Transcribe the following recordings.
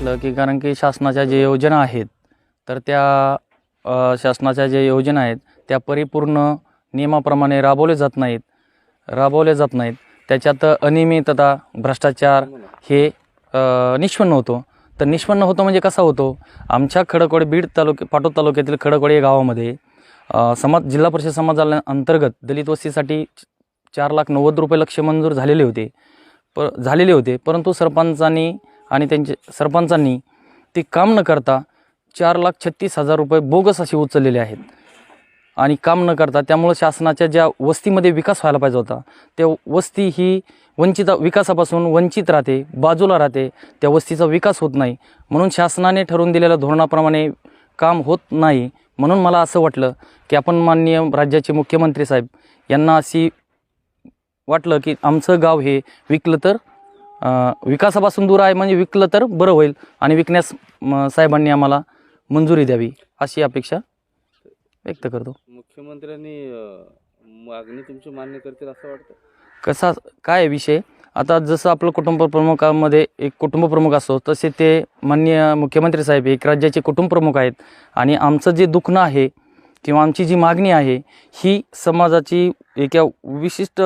वाटलं की कारण की शासनाच्या जे योजना आहेत तर त्या शासनाच्या ज्या योजना आहेत त्या परिपूर्ण नियमाप्रमाणे राबवल्या जात नाहीत. राबवल्या जात नाहीत. त्याच्यात अनियमितता भ्रष्टाचार हे निष्पन्न होतो. तर निष्पन्न होतो म्हणजे कसा होतो? आमच्या खडकवाडी बीड तालुक्या पाटोद तालुक्यातील खडकवाडी या गावामध्ये समाज जिल्हा परिषद समाजाला अंतर्गत दलित वस्तीसाठी चार लाख नव्वद रुपये लक्ष मंजूर झालेले होते. प झालेले होते. परंतु सरपंचांनी आणि त्यांचे सरपंचांनी ते काम न करता चार लाख छत्तीस हजार रुपये बोगस असे उचललेले आहेत. आणि काम न करता त्यामुळं शासनाच्या ज्या वस्तीमध्ये विकास व्हायला पाहिजे होता त्या वस्ती ही वंचित विकासापासून वंचित राहते बाजूला राहते त्या वस्तीचा विकास होत नाही. म्हणून शासनाने ठरवून दिलेल्या धोरणाप्रमाणे काम होत नाही. म्हणून मला असं वाटलं की आपण माननीय राज्याचे मुख्यमंत्री साहेब यांना अशी वाटलं की आमचं गाव हे विकलं तर विकासापासून दूर आहे म्हणजे विकलं तर बरं होईल. आणि विकण्यास साहेबांनी आम्हाला मंजुरी द्यावी अशी अपेक्षा व्यक्त करतो. मुख्यमंत्र्यांनी मागणी तुमची मान्य करतील असं वाटतं? कसा काय विषय? आता जसं आपलं कुटुंब प्रमुखामध्ये एक कुटुंब प्रमुख असतो तसे ते माननीय मुख्यमंत्री साहेब एक राज्याचे कुटुंब प्रमुख आहेत. आणि आमचं जे दुखणं आहे किंवा आमची जी मागणी आहे ही समाजाची एका विशिष्ट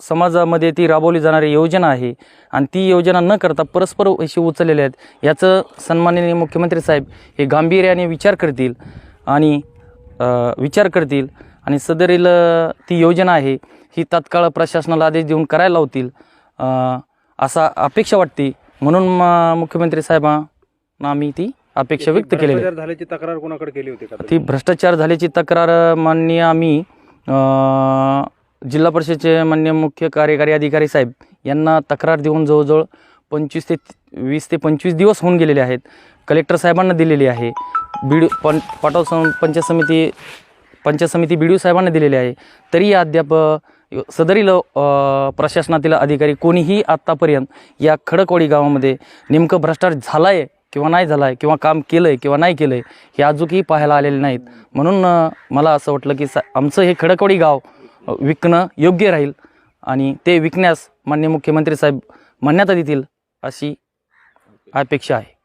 समाजामध्ये ती राबवली जाणारी योजना आहे आणि ती योजना न करता परस्पर अशी उचललेल्या आहेत. याचं सन्माननीय मुख्यमंत्री साहेब हे गांभीर्याने विचार करतील आणि विचार करतील आणि सदरील ती योजना आहे ही तात्काळ प्रशासनाला आदेश देऊन करायला लावतील असा अपेक्षा वाटते. म्हणून मुख्यमंत्री साहेबांना आम्ही ती अपेक्षा व्यक्त केलेली झाल्याची तक्रार कोणाकडे केली होती? ती भ्रष्टाचार झाल्याची तक्रार माननीय आम्ही जिल्हा परिषदेचे मान्य मुख्य कार्यकारी अधिकारी साहेब यांना तक्रार देऊन जवळजवळ पंचवीस ते वीस ते पंचवीस दिवस होऊन गेलेले आहेत. कलेक्टर साहेबांना दिलेली आहे. बीड पं पाटव पंचायत समिती पंचायत समिती बी डी ओ साहेबांना दिलेली आहे. तरी अद्याप सदरील प्रशासनातील अधिकारी कोणीही आत्तापर्यंत या खडकवाडी गावामध्ये नेमकं भ्रष्टाचार झाला आहे किंवा नाही झाला आहे किंवा काम केलं आहे किंवा नाही केलं आहे हे अजूनही पाहायला आलेले नाहीत. म्हणून मला असं वाटलं की सा आमचं हे खडकवाडी गाव विकणं योग्य राहील आणि ते विकण्यास माननीय मुख्यमंत्री साहेब मान्यता देतील अशी अपेक्षा आहे.